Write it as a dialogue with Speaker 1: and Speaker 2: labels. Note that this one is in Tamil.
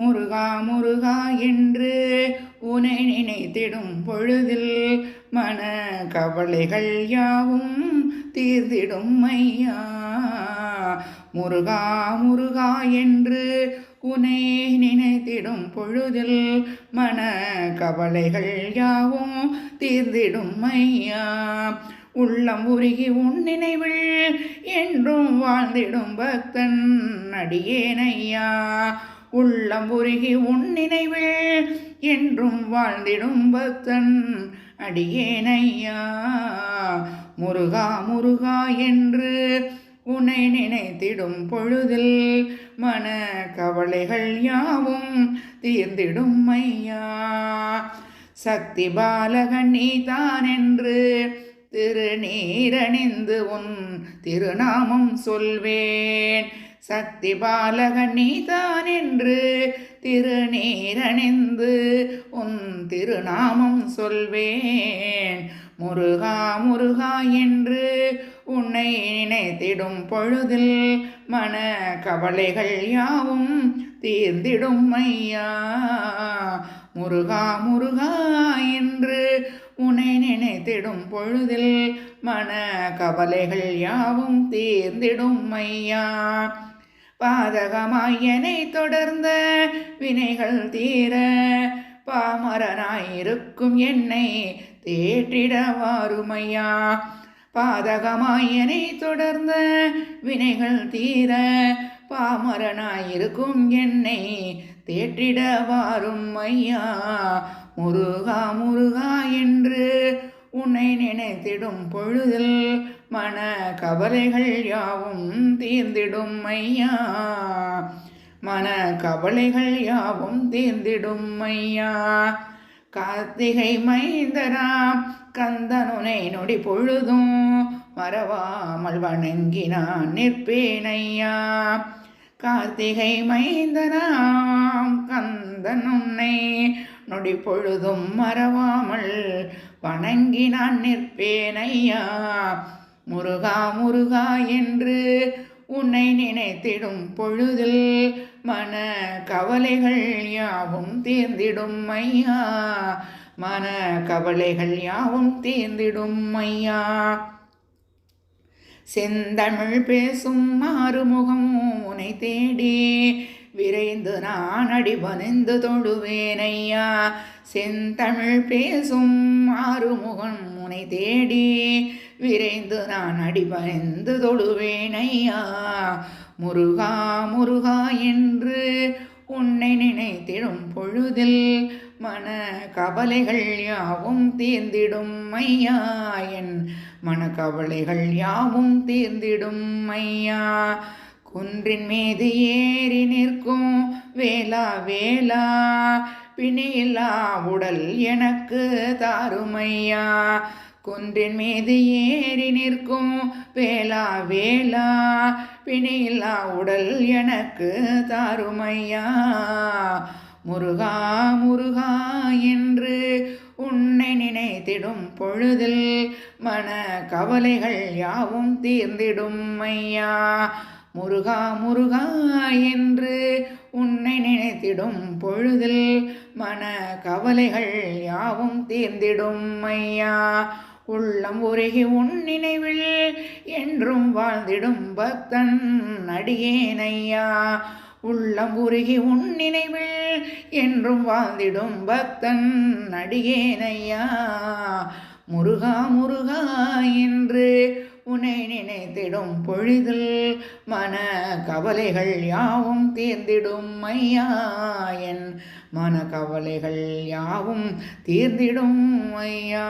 Speaker 1: முருகா முருகா என்று உனை நினைத்திடும் பொழுதில் மன கவலைகள் யாவும் தீர்ந்திடும் ஐயா. முருகா முருகா என்று உனை நினைத்திடும் பொழுதில் மன கவலைகள் யாவும் தீர்ந்திடும் ஐயா. உள்ளம் உருகி உன் நினைவில் என்றும் வாழ்ந்திடும் பக்தன் அடியேனையா உள்ளம் உருகி உன் நினைவில் என்றும் வாழ்ந்திடும் பக்தன் அடியேனையா. முருகா முருகா என்று உன்னை நினைத்திடும் பொழுதில் மன கவலைகள் யாவும் தீர்ந்திடும் ஐயா. சக்தி பாலகன் நீதான் என்று திருநீரணிந்து உன் திருநாமம் சொல்வேன். சக்தி பாலகன் நீதான் என்று திருநீரணிந்து உன் திருநாமம் சொல்வேன். முருகா முருகா என்று உன்னை நினைத்திடும் பொழுதில் மன கவலைகள் யாவும் தீர்ந்திடும் ஐயா. முருகா முருகா என்று உன்னை நினைத்திடும் பொழுதில் மன கவலைகள் யாவும் தீர்ந்திடும் ஐயா. பாதகமாயனை தொடர்ந்த வினைகள் தீர பாமரனாயிருக்கும் என்னை தேற்றிட வாருமையா? பாதகமாயனை தொடர்ந்த வினைகள் தீர பாமரனாயிருக்கும் என்னை தேற்றிட வாரும் ஐயா முருகா முருகா என்று உன்னை நினைத்திடும் பொழுதில் மன கவலைகள் யாவும் தீர்ந்திடும் ஐயா. மன கவலைகள் யாவும் தீர்ந்திடும் ஐயா. கார்த்திகை மைந்தராம் கந்தனுனை நொடி பொழுதும் மறவாமல் வணங்கினான் நிற்பேனையா கார்த்திகை மைந்தனாம் கந்தன் உன்னை நொடி பொழுதும் மறவாமல் வணங்கி நான் நிற்பேனையா முருகா முருகா என்று உன்னை நினைத்திடும் பொழுதில் மன கவலைகள் யாவும் தீர்ந்திடும் ஐயா. மன கவலைகள் யாவும் தீர்ந்திடும் ஐயா. செந்தமிழ் பேசும் மாறுமுகம் உனை தேடி. விரைந்து நான் அடிபணிந்து தொழுவேனையா செந்தமிழ் பேசும் ஆறுமுகன் முனை தேடி. விரைந்து நான் அடிபணிந்து தொழுவேனையா முருகா முருகா என்று உன்னை நினைத்திடும் பொழுதில் மன கவலைகள் யாவும் தீர்ந்திடும் ஐயா. என் மனக்கவலைகள் யாவும் தீர்ந்திடும் ஐயா. குன்றின் மீது ஏறி நிற்கும் வேலா வேலா பிணியில்லா உடல் எனக்கு தாருமையா குன்றின் மீது ஏறி நிற்கும் வேலா வேலா பிணியில்லா உடல் எனக்கு தாருமையா. முருகா முருகா என்று உன்னை நினைத்திடும் பொழுதில் மன கவலைகள் யாவும் தீர்ந்திடும் ஐயா. முருகா முருகா என்று உன்னை நினைத்திடும் பொழுதில் மன கவலைகள் யாவும் தீர்ந்திடும் ஐயா. உள்ளம் உருகி உன் நினைவில் என்றும் வாழ்ந்திடும் பக்தன் அடியேனையா. உள்ளம் உருகி உன் நினைவில் என்றும் வாழ்ந்திடும் பக்தன் அடியேனையா. முருகா முருகா என்று உன்னை நினைத்திடும் பொழுதில் மன கவலைகள் யாவும் தீர்ந்திடும் ஐயா என் மன கவலைகள் யாவும் தீர்ந்திடும் ஐயா.